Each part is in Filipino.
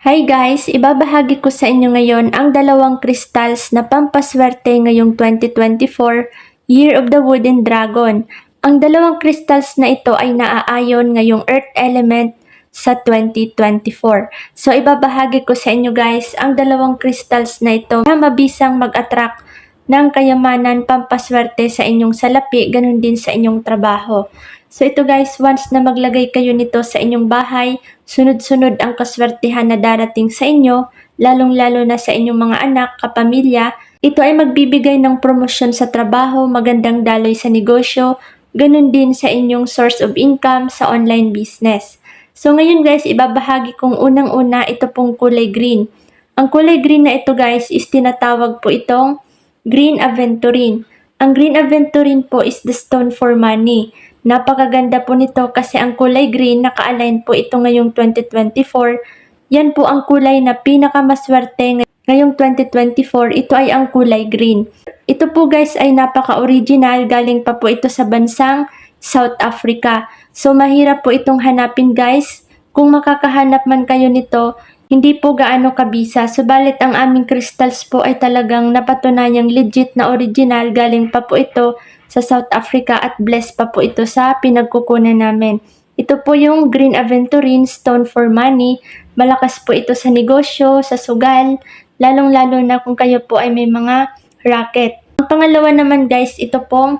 Hi guys! Ibabahagi ko sa inyo ngayon ang dalawang crystals na pampaswerte ngayong 2024, Year of the Wooden Dragon. Ang dalawang crystals na ito ay naaayon ngayong Earth element sa 2024. So ibabahagi ko sa inyo guys ang dalawang crystals na ito na mabisang mag-attract ng kayamanan pampaswerte sa inyong salapi, ganun din sa inyong trabaho. So ito guys, once na maglagay kayo nito sa inyong bahay, sunod-sunod ang kaswertihan na darating sa inyo, lalong-lalo na sa inyong mga anak, kapamilya. Ito ay magbibigay ng promosyon sa trabaho, magandang daloy sa negosyo, ganun din sa inyong source of income sa online business. So ngayon guys, ibabahagi kong unang-una ito pong kulay green. Ang kulay green na ito guys is tinatawag po itong green aventurine. Ang green aventurine po is the stone for money. Napakaganda po nito kasi ang kulay green naka-align po ito ngayong 2024. Yan po ang kulay na pinakamaswerte ngay- ngayong 2024. Ito ay ang kulay green. Ito po guys ay napaka-original. Galing pa po ito sa bansang South Africa. So mahirap po itong hanapin guys. Kung makakahanap man kayo nito, hindi po gaano kabisa. Subalit ang aming crystals po ay talagang napatunayang legit na original. Galing pa po ito sa South Africa at blessed pa po ito sa pinagkukunan namin. Ito po yung Green Aventurine Stone for Money. Malakas po ito sa negosyo, sa sugal, lalong-lalo na kung kayo po ay may mga racket. Ang pangalawa naman guys, ito pong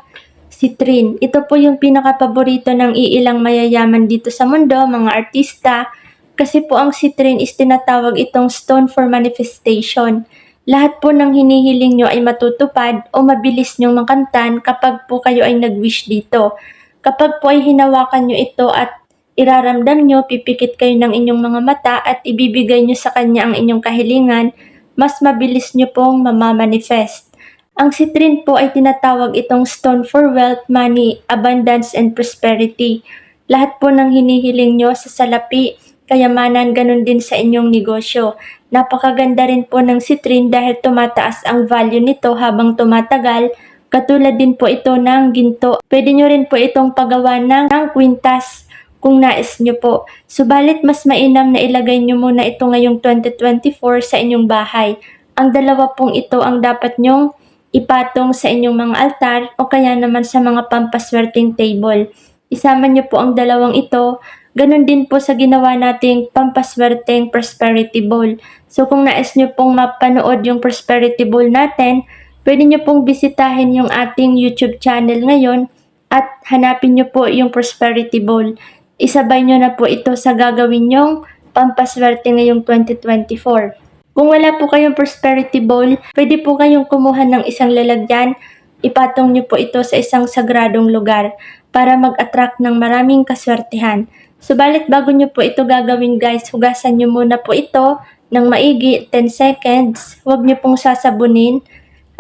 citrine. Ito po yung pinakapaborito ng iilang mayayaman dito sa mundo, mga artista, kasi po ang citrine is tinatawag itong stone for manifestation. Lahat po ng hinihiling nyo ay matutupad o mabilis nyong makantan kapag po kayo ay nag-wish dito. Kapag po ay hinawakan nyo ito at iraramdam nyo, pipikit kayo ng inyong mga mata at ibibigay nyo sa kanya ang inyong kahilingan, mas mabilis nyo pong mamamanifest. Ang citrine po ay tinatawag itong stone for wealth, money, abundance, and prosperity. Lahat po ng hinihiling nyo sa salapi, kayamanan, ganun din sa inyong negosyo. Napakaganda rin po ng citrine dahil tumataas ang value nito habang tumatagal. Katulad din po ito ng ginto. Pwede nyo rin po itong pagawa ng, ng kwintas kung nais nyo po. Subalit mas mainam na ilagay nyo muna ito ngayong 2024 sa inyong bahay. Ang dalawa pong ito ang dapat nyong ipatong sa inyong mga altar o kaya naman sa mga pampaswerteng table. Isama nyo po ang dalawang ito. Ganon din po sa ginawa nating pampaswerteng prosperity bowl. So kung nais nyo pong mapanood yung prosperity bowl natin, pwede nyo pong bisitahin yung ating YouTube channel ngayon at hanapin nyo po yung prosperity bowl. Isabay nyo na po ito sa gagawin nyong pampaswerte ngayong 2024. Kung wala po kayong prosperity bowl, pwede po kayong kumuha ng isang lalagyan, ipatong nyo po ito sa isang sagradong lugar para mag-attract ng maraming kaswertihan. Subalit bago nyo po ito gagawin guys, hugasan nyo muna po ito ng maigi 10 seconds. Huwag nyo pong sasabunin.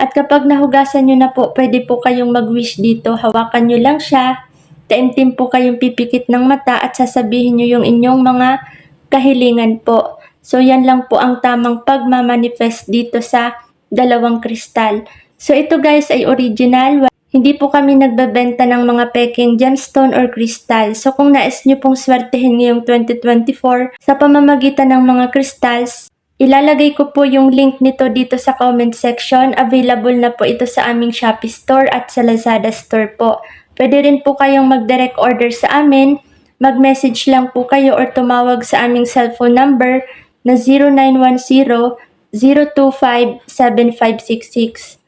At kapag nahugasan nyo na po, pwede po kayong mag-wish dito. Hawakan nyo lang siya. Taimtim po kayong pipikit ng mata at sasabihin nyo yung inyong mga kahilingan po. So yan lang po ang tamang pagmamanifest dito sa dalawang kristal. So ito guys ay original. Hindi po kami nagbebenta ng mga peking gemstone or crystal. So kung nais nyo pong swertehin ngayong 2024 sa pamamagitan ng mga crystals, ilalagay ko po yung link nito dito sa comment section. Available na po ito sa aming Shopee store at sa Lazada store po. Pwede rin po kayong mag-direct order sa amin. Mag-message lang po kayo or tumawag sa aming cellphone number na 0910-025-7566.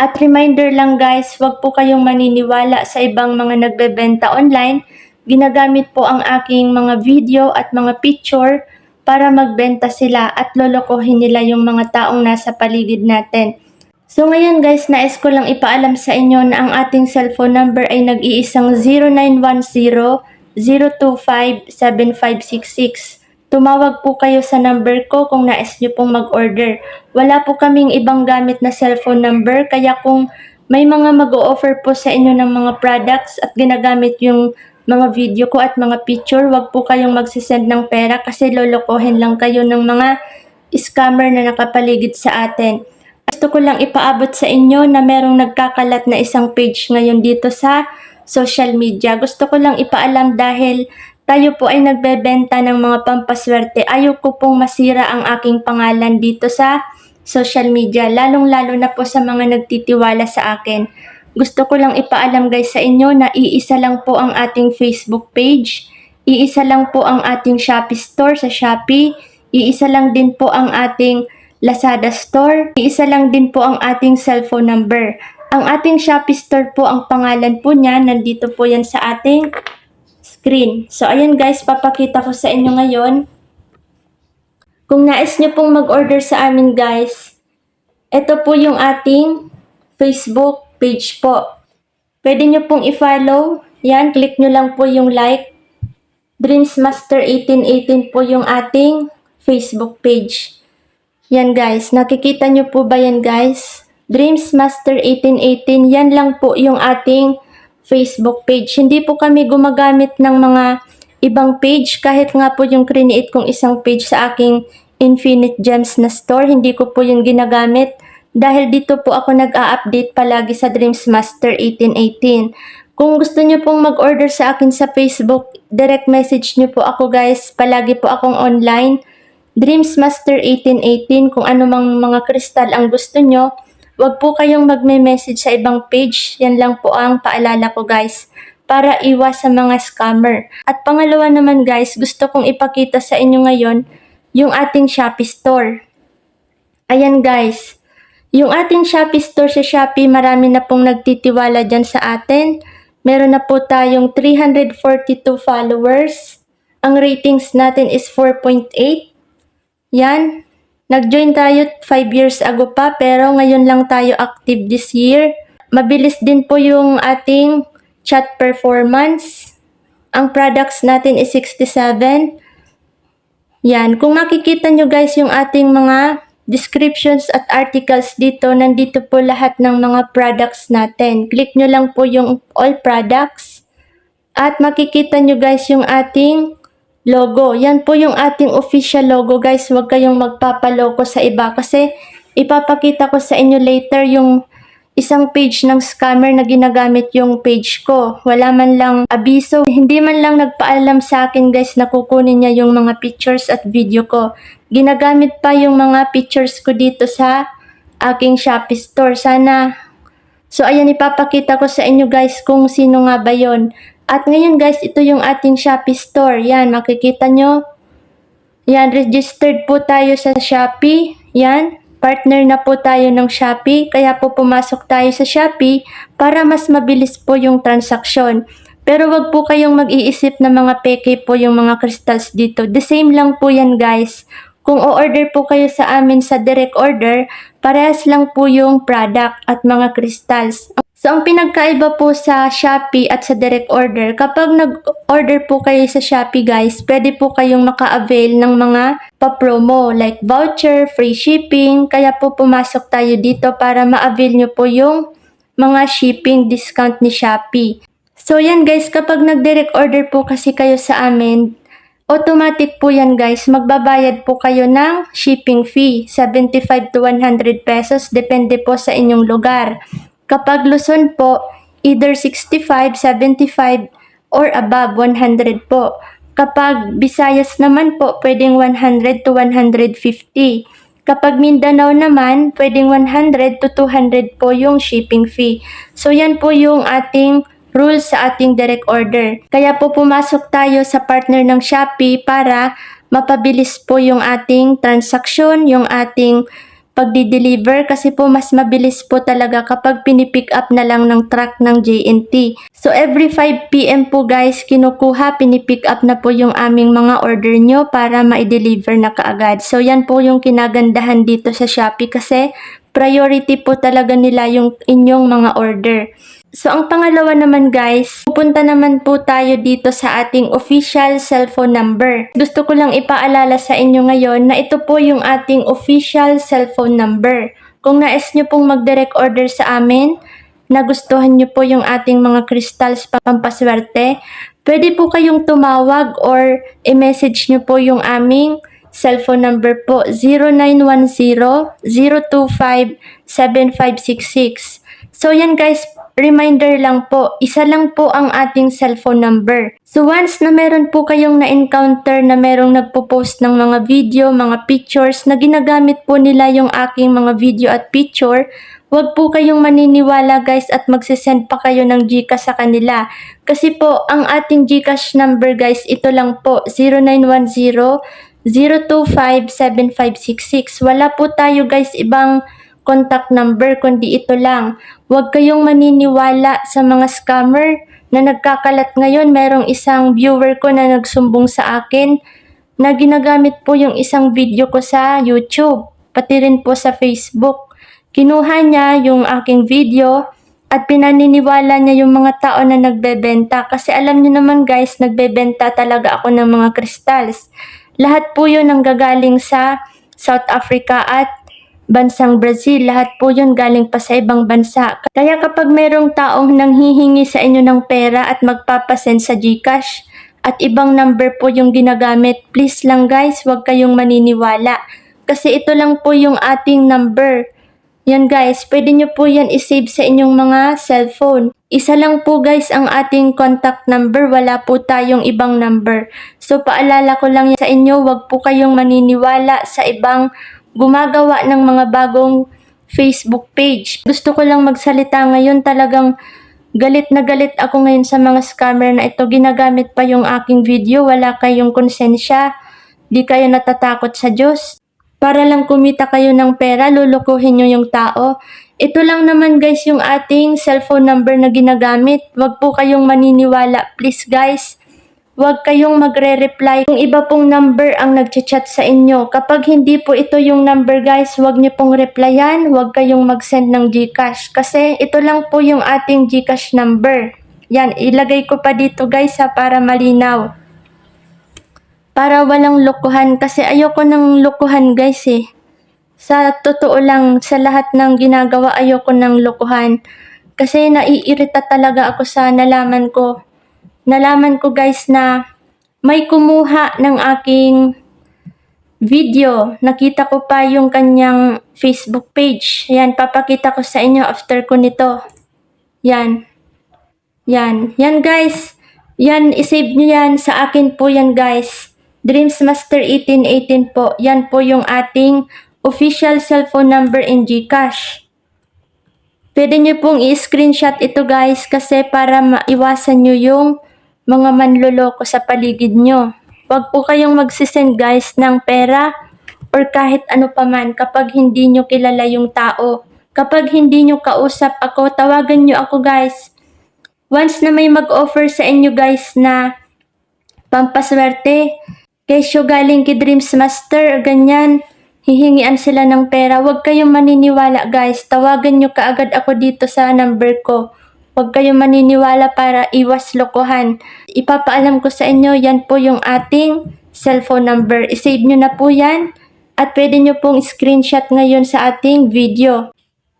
At reminder lang guys, wag po kayong maniniwala sa ibang mga nagbebenta online. Ginagamit po ang aking mga video at mga picture para magbenta sila at lolokohin nila yung mga taong nasa paligid natin. So ngayon guys, nais ko lang ipaalam sa inyo na ang ating cellphone number ay nag-iisang 0910-025-7566. Tumawag po kayo sa number ko kung nais nyo pong mag-order. Wala po kaming ibang gamit na cellphone number, kaya kung may mga mag-o-offer po sa inyo ng mga products at ginagamit yung mga video ko at mga picture, wag po kayong magsisend ng pera kasi lolokohin lang kayo ng mga scammer na nakapaligid sa atin. Gusto ko lang ipaabot sa inyo na merong nagkakalat na isang page ngayon dito sa social media. Gusto ko lang ipaalam dahil tayo po ay nagbebenta ng mga pampaswerte, ayoko pong masira ang aking pangalan dito sa social media, lalong-lalo na po sa mga nagtitiwala sa akin. Gusto ko lang ipaalam guys sa inyo na iisa lang po ang ating Facebook page, iisa lang po ang ating Shopee store sa Shopee, iisa lang din po ang ating Lazada store, iisa lang din po ang ating cellphone number. Ang ating Shopee store po, ang pangalan po niya, nandito po yan sa ating screen. So, ayan guys, papakita ko sa inyo ngayon. Kung nais nyo pong mag-order sa amin guys, ito po yung ating Facebook page po. Pwede nyo pong i-follow. Yan, click nyo lang po yung like. Dreamsmaster 1818 po yung ating Facebook page. Yan guys, nakikita nyo po ba yan guys? Dreamsmaster 1818, yan lang po yung ating Facebook page. Hindi po kami gumagamit ng mga ibang page kahit nga po yung create kong isang page sa aking Infinite Gems na store, hindi ko po yun ginagamit dahil dito po ako nag-a-update palagi sa Dreamsmaster 1818. Kung gusto nyo pong mag-order sa akin sa Facebook, direct message nyo po ako guys. Palagi po akong online. Dreamsmaster 1818, kung ano mang mga kristal ang gusto nyo, Huwag po kayong magme-message sa ibang page. Yan lang po ang paalala ko guys para iwas sa mga scammer. At pangalawa naman guys, gusto kong ipakita sa inyo ngayon yung ating Shopee store. Ayan guys, yung ating Shopee store sa Shopee, marami na pong nagtitiwala dyan sa atin. Meron na po tayong 342 followers. Ang ratings natin is 4.8. Yan, Nag-join tayo 5 years ago pa pero ngayon lang tayo active this year. Mabilis din po yung ating chat performance. Ang products natin is 67. Yan. Kung makikita nyo guys yung ating mga descriptions at articles dito, nandito po lahat ng mga products natin. Click nyo lang po yung all products. At makikita nyo guys yung ating logo. Yan po yung ating official logo guys. Huwag kayong magpapalogo sa iba kasi ipapakita ko sa inyo later yung isang page ng scammer na ginagamit yung page ko. Wala man lang abiso. Hindi man lang nagpaalam sa akin guys na kukunin niya yung mga pictures at video ko. Ginagamit pa yung mga pictures ko dito sa aking Shopee store. Sana So ayan ipapakita ko sa inyo guys kung sino nga ba yon. At ngayon guys, ito yung ating Shopee store. Yan, makikita nyo. Yan, registered po tayo sa Shopee. Yan, partner na po tayo ng Shopee. Kaya po pumasok tayo sa Shopee para mas mabilis po yung transaksyon. Pero wag po kayong mag-iisip na mga peke po yung mga crystals dito. The same lang po yan guys. Kung o-order po kayo sa amin sa direct order, parehas lang po yung product at mga crystals. So, ang pinagkaiba po sa Shopee at sa direct order, kapag nag-order po kayo sa Shopee guys, pwede po kayong maka-avail ng mga pa-promo like voucher, free shipping, kaya po pumasok tayo dito para ma-avail nyo po yung mga shipping discount ni Shopee. So yan guys, kapag nag-direct order po kasi kayo sa amin, automatic po yan guys, magbabayad po kayo ng shipping fee, 75 to 100 pesos, depende po sa inyong lugar. Kapag Luzon po, either 65, 75, or above 100 po. Kapag Visayas naman po, pwedeng 100 to 150. Kapag Mindanao naman, pwedeng 100 to 200 po yung shipping fee. So yan po yung ating rules sa ating direct order. Kaya po pumasok tayo sa partner ng Shopee para mapabilis po yung ating transaksyon, yung ating pagdi-deliver kasi po mas mabilis po talaga kapag pinipick up na lang ng truck ng JNT. So every 5pm po guys, kinukuha, pinipick up na po yung aming mga order nyo para ma-deliver na kaagad. So yan po yung kinagandahan dito sa Shopee kasi priority po talaga nila yung inyong mga order. So, ang pangalawa naman guys, pupunta naman po tayo dito sa ating official cellphone number. Gusto ko lang ipaalala sa inyo ngayon na ito po yung ating official cellphone number. Kung nais nyo pong mag-direct order sa amin, nagustuhan nyo po yung ating mga crystals pampaswerte, pwede po kayong tumawag or i-message nyo po yung aming cellphone number po 0910-025-7566. So yan guys, reminder lang po, isa lang po ang ating cellphone number. So once na meron po kayong na-encounter na merong nagpo-post ng mga video, mga pictures na ginagamit po nila yung aking mga video at picture, Huwag po kayong maniniwala guys at magsisend pa kayo ng Gcash sa kanila. Kasi po, ang ating Gcash number guys, ito lang po, 0910-025-7566. Wala po tayo guys ibang contact number kundi ito lang. Huwag kayong maniniwala sa mga scammer na nagkakalat ngayon. Merong isang viewer ko na nagsumbong sa akin na ginagamit po yung isang video ko sa YouTube, pati rin po sa Facebook. Kinuha niya yung aking video at pinaniniwala niya yung mga tao na nagbebenta. Kasi alam niyo naman guys, nagbebenta talaga ako ng mga crystals. Lahat po yun ang gagaling sa South Africa at bansang Brazil. Lahat po yun galing pa sa ibang bansa. Kaya kapag merong taong nanghihingi sa inyo ng pera at magpapasend sa GCash at ibang number po yung ginagamit, please lang guys, huwag kayong maniniwala. Kasi ito lang po yung ating number. Yan guys, pwede nyo po yan isave sa inyong mga cellphone. Isa lang po guys ang ating contact number, wala po tayong ibang number. So paalala ko lang sa inyo, wag po kayong maniniwala sa ibang gumagawa ng mga bagong Facebook page. Gusto ko lang magsalita ngayon talagang galit na galit ako ngayon sa mga scammer na ito. Ginagamit pa yung aking video, wala kayong konsensya, di kayo natatakot sa Diyos para lang kumita kayo ng pera, lulukuhin nyo yung tao. Ito lang naman guys yung ating cellphone number na ginagamit. Huwag po kayong maniniwala. Please guys, huwag kayong magre-reply kung iba pong number ang nagchat sa inyo. Kapag hindi po ito yung number guys, huwag nyo pong replyan. Huwag kayong mag-send ng Gcash. Kasi ito lang po yung ating Gcash number. Yan, ilagay ko pa dito guys ha, para malinaw para walang lokohan kasi ayoko ng lokohan guys eh. Sa totoo lang, sa lahat ng ginagawa ayoko ng lokohan. Kasi naiirita talaga ako sa nalaman ko. Nalaman ko guys na may kumuha ng aking video. Nakita ko pa yung kanyang Facebook page. Yan, papakita ko sa inyo after ko nito. Yan. Yan. Yan guys. Yan, isave nyo yan. Sa akin po yan guys. Dreams Master 1818 po. Yan po yung ating official cellphone number in GCash. Pwede nyo pong i-screenshot ito guys kasi para maiwasan nyo yung mga manloloko sa paligid nyo. Huwag po kayong magsisend guys ng pera or kahit ano paman kapag hindi nyo kilala yung tao. Kapag hindi nyo kausap ako, tawagan nyo ako guys. Once na may mag-offer sa inyo guys na pampaswerte, Kesyo galing kay Dreams Master, ganyan. Hihingian sila ng pera. Huwag kayong maniniwala guys. Tawagan nyo kaagad ako dito sa number ko. Huwag kayong maniniwala para iwas lokohan. Ipapaalam ko sa inyo, yan po yung ating cellphone number. I-save nyo na po yan. At pwede nyo pong screenshot ngayon sa ating video.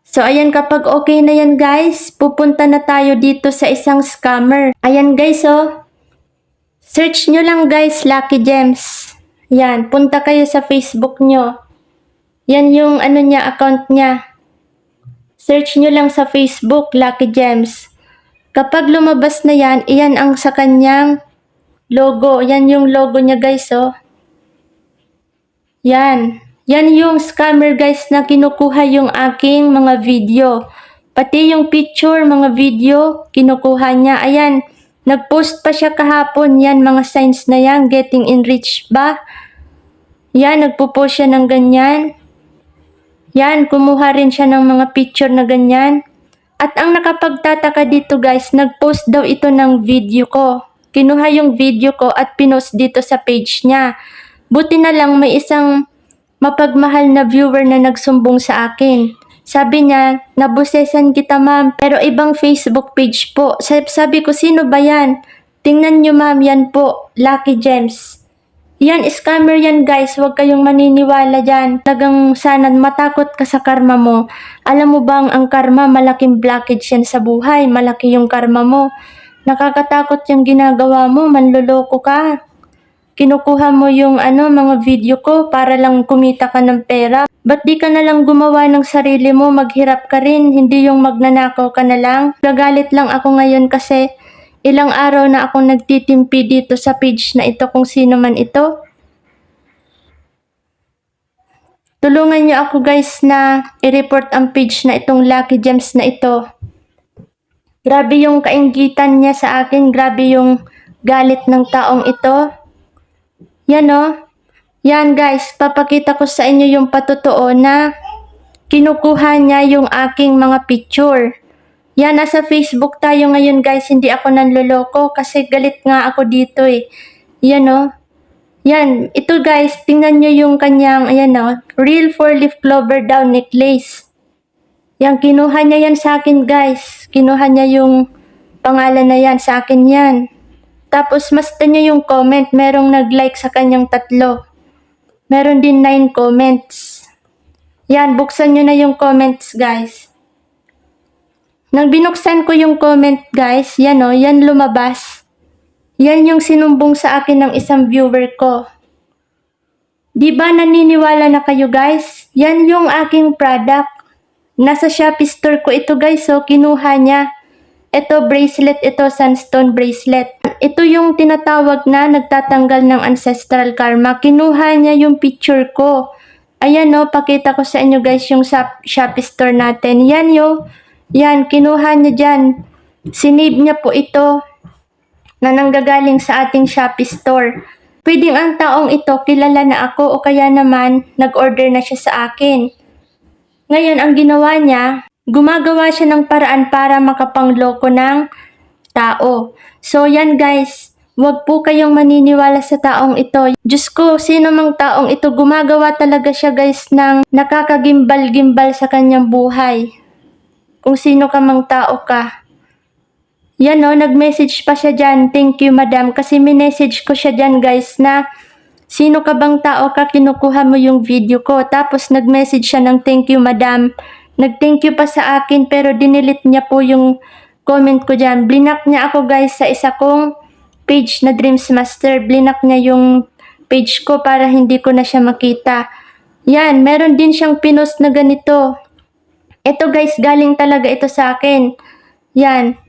So ayan kapag okay na yan guys, pupunta na tayo dito sa isang scammer. Ayan guys oh, Search nyo lang guys, Lucky Gems. Yan, punta kayo sa Facebook nyo. Yan yung ano niya, account niya. Search nyo lang sa Facebook, Lucky Gems. Kapag lumabas na yan, iyan ang sa kanyang logo. Yan yung logo niya guys, oh. Yan. Yan yung scammer guys na kinukuha yung aking mga video. Pati yung picture, mga video, kinukuha niya. Ayan. Nag-post pa siya kahapon, yan mga signs na yan, getting enriched ba? Yan, nagpo-post siya ng ganyan. Yan, kumuha rin siya ng mga picture na ganyan. At ang nakapagtataka dito guys, nag-post daw ito ng video ko. Kinuha yung video ko at pinost dito sa page niya. Buti na lang may isang mapagmahal na viewer na nagsumbong sa akin. Sabi niya, nabusesan kita ma'am, pero ibang Facebook page po. Sabi ko, sino ba yan? Tingnan niyo ma'am, yan po, Lucky Gems. Yan, scammer yan guys, huwag kayong maniniwala dyan. Tagang sana matakot ka sa karma mo. Alam mo bang ang karma, malaking blockage yan sa buhay, malaki yung karma mo. Nakakatakot yung ginagawa mo, manloloko ka. Kinukuha mo yung ano, mga video ko para lang kumita ka ng pera. Ba't di ka na lang gumawa ng sarili mo, maghirap ka rin, hindi yung magnanakaw ka na lang. Nagalit lang ako ngayon kasi ilang araw na akong nagtitimpi dito sa page na ito kung sino man ito. Tulungan niyo ako guys na i-report ang page na itong Lucky Gems na ito. Grabe yung kainggitan niya sa akin, grabe yung galit ng taong ito. Yan o. Yan guys, papakita ko sa inyo yung patotoo na kinukuha niya yung aking mga picture. Yan, nasa Facebook tayo ngayon guys, hindi ako nanloloko kasi galit nga ako dito eh. Yan o. Yan, ito guys, tingnan nyo yung kanyang, ayan o, real four-leaf clover down necklace. Yan, kinuha niya yan sa akin guys. Kinuha niya yung pangalan na yan, sa akin yan. Tapos, masta niya yung comment, merong nag-like sa kanyang tatlo. Meron din 9 comments. Yan, buksan nyo na yung comments guys. Nang binuksan ko yung comment guys, yan o, yan lumabas. Yan yung sinumbong sa akin ng isang viewer ko. Di ba naniniwala na kayo guys? Yan yung aking product. Nasa Shopee store ko ito guys, so kinuha niya. Ito bracelet, ito sunstone bracelet. Ito yung tinatawag na nagtatanggal ng ancestral karma. Kinuha niya yung picture ko. Ayan no, pakita ko sa inyo guys yung Shopee store natin. Yan yo. Yan, kinuha niya dyan. Sinave niya po ito na nanggagaling sa ating Shopee store. Pwedeng ang taong ito kilala na ako o kaya naman nag-order na siya sa akin. Ngayon, ang ginawa niya, gumagawa siya ng paraan para makapangloko ng tao. So, yan guys, wag po kayong maniniwala sa taong ito. Diyos ko, sino mang taong ito, gumagawa talaga siya guys ng nakakagimbal-gimbal sa kanyang buhay. Kung sino ka mang tao ka. Yan o, nag-message pa siya dyan. Thank you, madam. Kasi minessage ko siya dyan, guys, na sino ka bang tao ka, kinukuha mo yung video ko. Tapos nag-message siya ng thank you, madam. Nag-thank you pa sa akin, pero dinilit niya po yung comment ko dyan. Blinak niya ako, guys, sa isa kong page na Dreams Master. Blinak niya yung page ko para hindi ko na siya makita. Yan, meron din siyang pinost na ganito. Ito guys, galing talaga ito sa akin. Yan.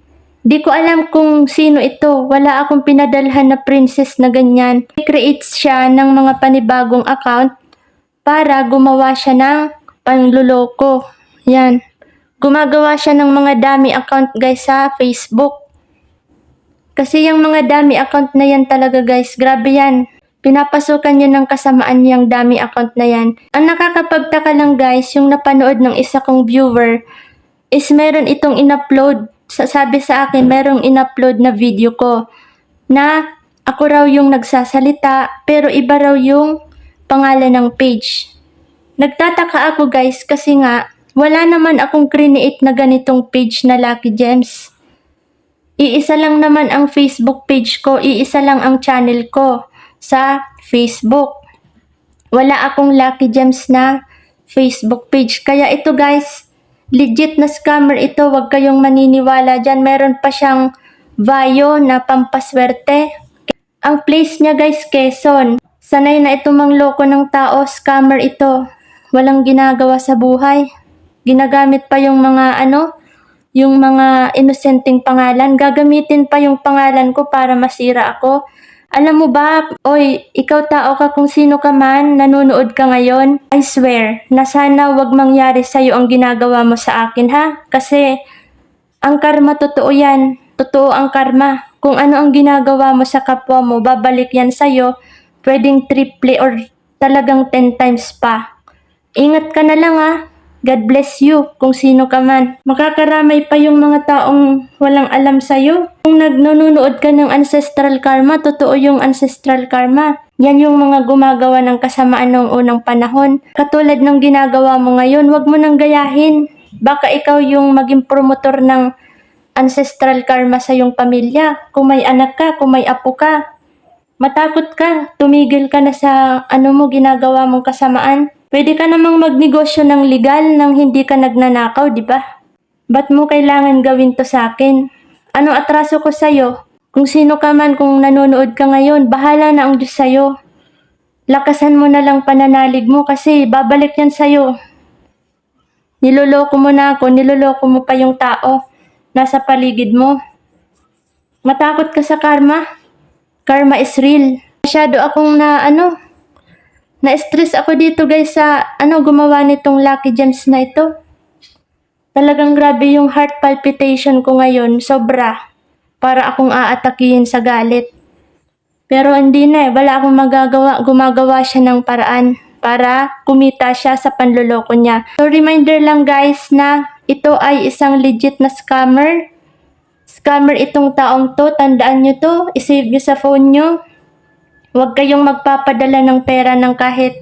Di ko alam kung sino ito. Wala akong pinadalhan na princess na ganyan. Creates siya ng mga panibagong account para gumawa siya ng panluloko. Yan. Gumagawa siya ng mga dami account guys sa Facebook. Kasi yung mga dami account na yan talaga guys, grabe yan. Pinapasukan niya ng kasamaan niyang dami account na yan. Ang nakakapagtaka lang guys, yung napanood ng isa kong viewer, is meron itong in-upload. Sa- Sabi sa akin, merong in-upload na video ko na ako raw yung nagsasalita, pero iba raw yung pangalan ng page. Nagtataka ako guys kasi nga, wala naman akong create na ganitong page na Lucky Gems. Iisa lang naman ang Facebook page ko, iisa lang ang channel ko sa Facebook. Wala akong Lucky Gems na Facebook page. Kaya ito guys, legit na scammer ito. Huwag kayong maniniwala dyan. Meron pa siyang Vayo na pampaswerte. Ang place niya guys, Quezon. Sanay na ito mangloko ng tao, scammer ito. Walang ginagawa sa buhay. Ginagamit pa yung mga ano, yung mga inosenteng pangalan. Gagamitin pa yung pangalan ko para masira ako. Alam mo ba, oy, ikaw tao ka kung sino ka man, nanonood ka ngayon, I swear, na sana wag mangyari sa'yo ang ginagawa mo sa akin ha. Kasi, ang karma totoo yan. Totoo ang karma. Kung ano ang ginagawa mo sa kapwa mo, babalik yan sa'yo. Pwedeng triple or talagang 10 times pa. Ingat ka na lang ha. God bless you kung sino ka man. Makakaramay pa yung mga taong walang alam sa'yo. Kung nagnununood ka ng ancestral karma, totoo yung ancestral karma. Yan yung mga gumagawa ng kasamaan noong unang panahon. Katulad ng ginagawa mo ngayon, wag mo nang gayahin. Baka ikaw yung maging promotor ng ancestral karma sa iyong pamilya. Kung may anak ka, kung may apo ka. Matakot ka, tumigil ka na sa ano mo ginagawa mong kasamaan. Pwede ka namang magnegosyo ng legal nang hindi ka nagnanakaw, di ba? Ba't mo kailangan gawin to sa akin? Anong atraso ko sa'yo? Kung sino ka man, kung nanonood ka ngayon, bahala na ang Diyos sa'yo. lakasan mo na lang pananalig mo kasi babalik yan sa'yo. Niloloko mo na ako, niloloko mo pa yung tao nasa paligid mo. Matakot ka sa karma. Karma is real. Masyado akong na ano, na-stress ako dito guys sa ano gumawa nitong Lucky Gems na ito. Talagang grabe yung heart palpitation ko ngayon, sobra. Para akong aatakihin sa galit. Pero hindi na eh, wala akong magagawa, gumagawa siya ng paraan para kumita siya sa panloloko niya. So reminder lang guys na ito ay isang legit na scammer. Scammer itong taong to, tandaan nyo to, isave nyo sa phone nyo. Huwag kayong magpapadala ng pera ng kahit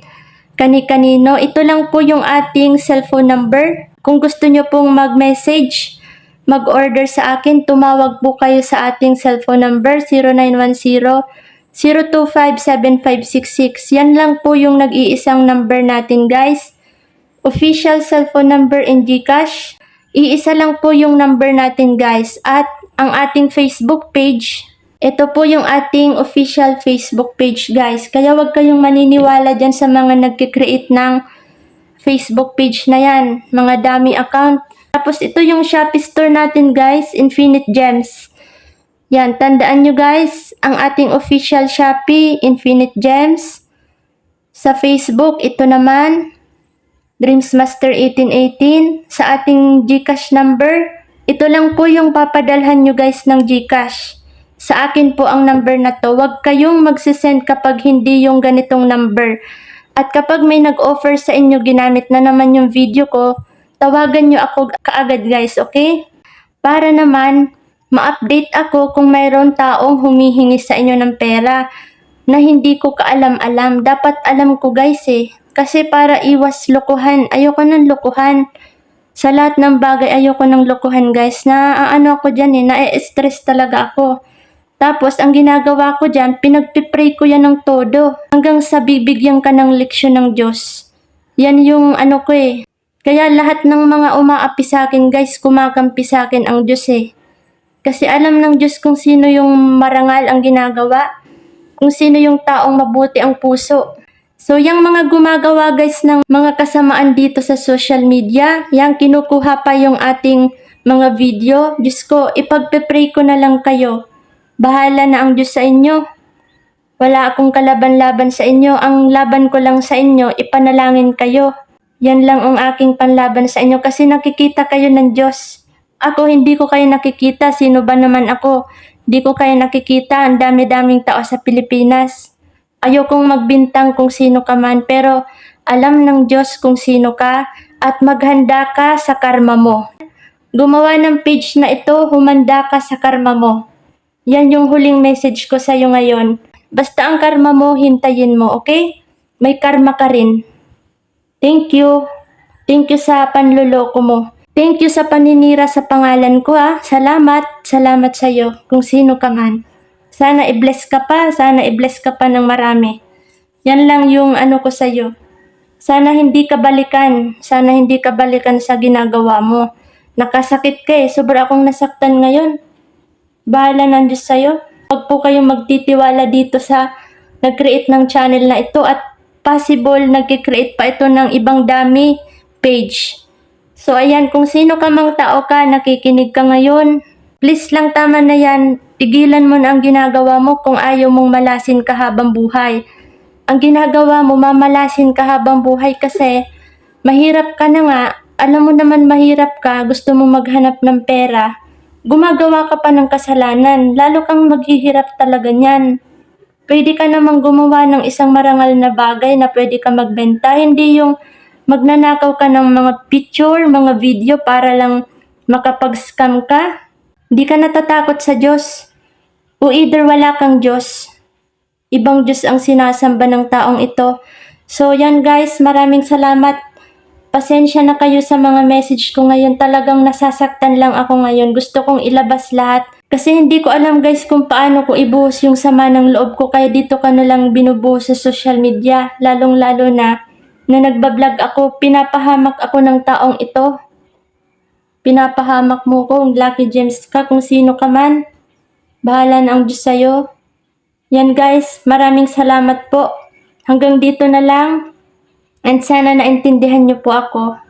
kani-kanino. Ito lang po yung ating cellphone number. Kung gusto nyo pong mag-message, mag-order sa akin, tumawag po kayo sa ating cellphone number 0910 0257566. Yan lang po yung nag-iisang number natin guys. Official cellphone number in Gcash. Iisa lang po yung number natin guys. At ang ating Facebook page, ito po yung ating official Facebook page guys. Kaya wag kayong maniniwala dyan sa mga nagkikreate ng Facebook page na yan. Mga dami account. Tapos ito yung Shopee store natin guys, Infinite Gems. Yan, tandaan nyo guys, ang ating official Shopee, Infinite Gems. Sa Facebook, ito naman, Dreamsmaster 1818. Sa ating Gcash number, ito lang po yung papadalhan nyo guys ng Gcash. Sa akin po ang number na to. Huwag kayong magsisend kapag hindi yung ganitong number. At kapag may nag-offer sa inyo, ginamit na naman yung video ko, tawagan nyo ako kaagad guys, okay? Para naman, ma-update ako kung mayroon taong humihingi sa inyo ng pera na hindi ko kaalam-alam. Dapat alam ko guys eh. Kasi para iwas lokohan, ayoko ng lokohan. Sa lahat ng bagay, ayoko ng lokohan guys. Na ano ako dyan eh, na-stress talaga ako. Tapos, ang ginagawa ko dyan, pinagpipray ko yan ng todo. Hanggang sa bibigyan ka ng leksyon ng Diyos. Yan yung ano ko eh. Kaya lahat ng mga umaapi sa akin guys, kumakampi sa akin ang Diyos eh. Kasi alam ng Diyos kung sino yung marangal ang ginagawa, kung sino yung taong mabuti ang puso. So, yung mga gumagawa guys ng mga kasamaan dito sa social media, yang kinukuha pa yung ating mga video, Diyos ko, ipagpe-pray ko na lang kayo. Bahala na ang Diyos sa inyo. Wala akong kalaban-laban sa inyo. Ang laban ko lang sa inyo, ipanalangin kayo. Yan lang ang aking panlaban sa inyo kasi nakikita kayo ng Diyos. Ako hindi ko kayo nakikita. Sino ba naman ako? Hindi ko kayo nakikita. Ang dami-daming tao sa Pilipinas. Ayokong magbintang kung sino ka man pero alam ng Diyos kung sino ka at maghanda ka sa karma mo. Gumawa ng page na ito, humanda ka sa karma mo. Yan yung huling message ko sa iyo ngayon. Basta ang karma mo, hintayin mo, okay? May karma ka rin. Thank you. Thank you sa panluloko mo. Thank you sa paninira sa pangalan ko ha. Salamat. Salamat sa iyo kung sino ka man. Sana i-bless ka pa. Sana i-bless ka pa ng marami. Yan lang yung ano ko sa iyo. Sana hindi ka balikan. Sana hindi ka balikan sa ginagawa mo. Nakasakit ka eh. Sobra akong nasaktan ngayon. Bahala ng Diyos sa'yo. Huwag po kayong magtitiwala dito sa nag-create ng channel na ito at possible nag-create pa ito ng ibang dami page. So ayan, kung sino ka mang tao ka, nakikinig ka ngayon, please lang tama na yan. Tigilan mo na ang ginagawa mo kung ayaw mong malasin ka habang buhay. Ang ginagawa mo, mamalasin ka habang buhay kasi mahirap ka na nga. Alam mo naman mahirap ka, gusto mo maghanap ng pera gumagawa ka pa ng kasalanan, lalo kang maghihirap talaga niyan. Pwede ka namang gumawa ng isang marangal na bagay na pwede ka magbenta, hindi yung magnanakaw ka ng mga picture, mga video para lang makapag-scam ka. Hindi ka natatakot sa Diyos. O either wala kang Diyos, ibang Diyos ang sinasamba ng taong ito. So yan guys, maraming salamat Pasensya na kayo sa mga message ko ngayon. Talagang nasasaktan lang ako ngayon. Gusto kong ilabas lahat. Kasi hindi ko alam guys kung paano ko ibuhos yung sama ng loob ko. Kaya dito ka na lang binubuhos sa social media. Lalong lalo na na nagbablog ako. Pinapahamak ako ng taong ito. Pinapahamak mo ko. Lucky James ka kung sino ka man. Bahala na ang Diyos sa'yo. Yan guys, maraming salamat po. Hanggang dito na lang. And sana naintindihan niyo po ako.